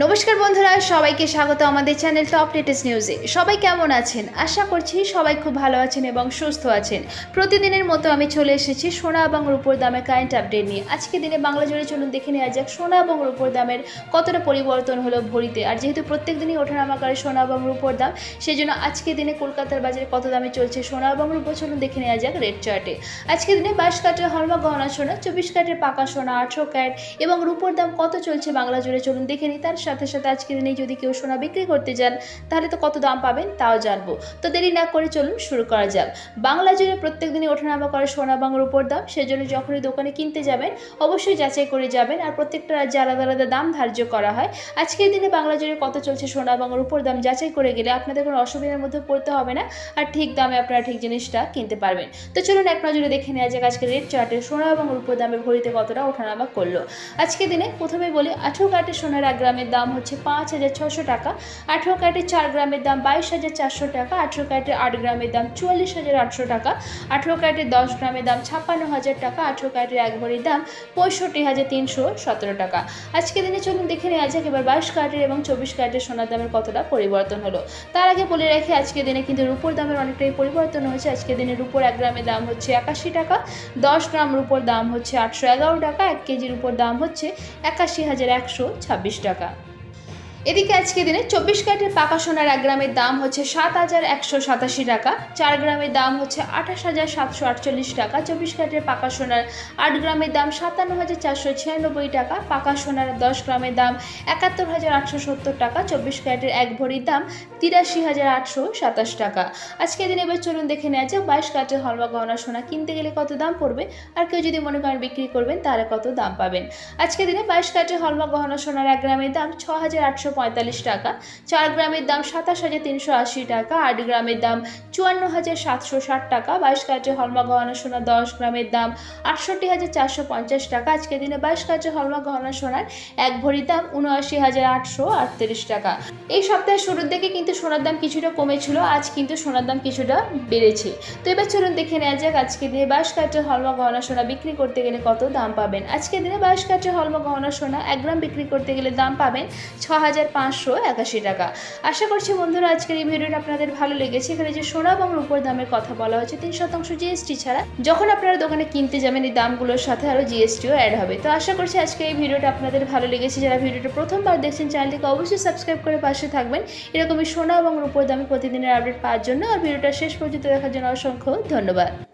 নমস্কার বন্ধুরা, সবাইকে স্বাগত আমাদের চ্যানেল টপ লেটেস্ট নিউজে সবাই কেমন আছেন? আশা করছি সবাই খুব ভালো আছেন এবং সুস্থ আছেন। প্রতিদিনের মতো আমি চলে এসেছি সোনা এবং রূপোর দামের কারেন্ট আপডেট নিয়ে। আজকে দিনে বাংলা জুড়ে চলুন দেখে নেওয়া যাক সোনা এবং রূপোর দামের কতটা পরিবর্তন হলো ভরিতে। আর যেহেতু প্রত্যেক দিনই ওঠানামা করে সোনা এবং রূপোর দাম সেই জন্য আজকে দিনে কলকাতার বাজারে কত দামে চলছে সোনা এবং রূপো চলুন দেখে নেওয়া যাক রেড চার্টে আজকে দিনে বাইশ কাটের হলমা গহনা সোনা, চব্বিশ কাটের পাকা সোনা, আঠেরো ক্যারেট এবং রূপোর দাম কত চলছে বাংলা জুড়ে চলুন দেখে নিই। তার সাথে সাথে আজকের দিনে যদি কেউ সোনা বিক্রি করতে যান, তাহলে তো কত দাম পাবেন তাও জানব। তো দেরি না করে চলুন শুরু করা যাক। বাংলা জুড়ে প্রত্যেক দিনই ওঠানামা করে সোনা এবং রূপোর দাম, সেজন্য যখনই দোকানে কিনতে যাবেন, অবশ্যই যাচাই করে যাবেন আর প্রত্যেকটা রাজ্যে আলাদা আলাদা দাম ধার্য করা হয়। আজকের দিনে বাংলা জুড়ে কত চলছে সোনা এবং রূপোর দাম যাচাই করে গেলে আপনাদের কোনো অসুবিধার মধ্যে পড়তে হবে না আর ঠিক দামে আপনারা ঠিক জিনিসটা কিনতে পারবেন। তো চলুন এক নজরে দেখে নেওয়া যাক আজকে রেট চার্টে সোনা এবং রূপোর দামের ভরিতে কতটা ওঠানামা করল। আজকে দিনে প্রথমে বলি আঠেরো কাঠের সোনার এক গ্রামের দাম হচ্ছে পাঁচ হাজার ছশো টাকা। আঠেরো কাঠের চার গ্রামের দাম বাইশ হাজার চারশো টাকা, আঠেরো কাঠের আট গ্রামের দাম চুয়াল্লিশ হাজার আটশো টাকা, আঠেরো কাঠের দশ গ্রামের দাম ছাপ্পান্ন হাজার টাকা, আঠেরো কাঠের এক ভরির দাম পঁয়ষট্টি হাজার তিনশো সতেরো টাকা। আজকে দিনে চলুন দেখে নেওয়া যাক, এবার বাইশ কাঠের এবং চব্বিশ কাঠের সোনার দামের কতটা পরিবর্তন হলো। তার আগে বলে রাখি আজকে দিনে কিন্তু রুপোর দামের অনেকটাই পরিবর্তন হয়েছে। আজকে দিনে রুপোর এক গ্রামের দাম হচ্ছে একাশি টাকা, দশ গ্রাম রুপোর দাম হচ্ছে আটশো এগারো টাকা, এক কেজির উপর দাম হচ্ছে একাশি হাজার একশো ছাব্বিশ টাকা। এদিকে আজকে দিনে চব্বিশ ক্যারেটের পাকা সোনার এক গ্রামের দাম হচ্ছে সাত হাজার একশো সাতাশি টাকা, চার গ্রামের দাম হচ্ছে আঠাশ হাজার সাতশো আটচল্লিশ টাকা, চব্বিশ ক্যারেটের পাকা সোনার আট গ্রামের দাম সাতান্ন হাজার চারশো ছিয়ানব্বই টাকা, পাকা সোনার দশ গ্রামের দাম একাত্তর হাজার আটশো সত্তর টাকা, চব্বিশ ক্যারেটের এক ভরির দাম তিরাশি হাজার আটশো সাতাশ টাকা। আজকে দিনে এবার চলুন দেখে নেওয়া যাক বাইশ ক্যারেটের হলমা গহনা সোনা কিনতে গেলে কত দাম পড়বে, আর কেউ যদি মনে করেন বিক্রি করবেন তাহলে কত দাম পাবেন। আজকে দিনে বাইশ ক্যারেটের হলমা গহনা সোনার এক গ্রামের দাম ছ হাজার আটশো টাকা। চার গ্রামের দাম সাতাশ হাজার তিনশো আশি টাকা, আট গ্রামের দাম চুয়ান্ন হাজার সাতশো ষাট টাকা, বাইশ ক্যারেটের হলমা গহনা সোনা দশ গ্রামের দাম আটষট্টি হাজার চারশো পঞ্চাশ টাকা, আজকের দিনে বাইশ ক্যারেটের হলমা গহনা সোনার এক ভরির দাম উনআশি হাজার আটশো আটত্রিশ টাকা। এই সপ্তাহের শুরুর দিকে কিন্তু সোনার দাম কিছুটা কমেছিল, আজ কিন্তু সোনার দাম কিছুটা বেড়েছে। তো এবার চলুন দেখে নেওয়া যাক আজকে দিনে বাইশ ক্যারেটের হলমা গহনা সোনা বিক্রি করতে গেলে কত দাম পাবেন? আজকে দিনে বাইশ ক্যারেটের হলমা গহনা সোনা এক গ্রাম বিক্রি করতে গেলে দাম পাবেন ছ হাজার পাঁচশো একাশি টাকা। আশা করছি বন্ধুরা আজকের এই ভিডিওটা আপনাদের ভালো লেগেছে। এখানে যে সোনা এবং রূপোর দামের কথা বলা হচ্ছে তিন শতাংশ জিএসটি ছাড়া। যখন আপনারা দোকানে কিনতে যাবেন, এই দামগুলোর সাথে আরও জিএসটিও অ্যাড হবে। তো আশা করছি আজকে এই ভিডিওটা আপনাদের ভালো লেগেছে। যারা ভিডিওটা প্রথমবার দেখছেন, চ্যানেলটিকে অবশ্যই সাবস্ক্রাইব করে পাশে থাকবেন। এরকমই সোনা এবং রূপোর দামে প্রতিদিনের আপডেট পাওয়ার জন্য। আর ভিডিওটা শেষ পর্যন্ত দেখার জন্য অসংখ্য ধন্যবাদ।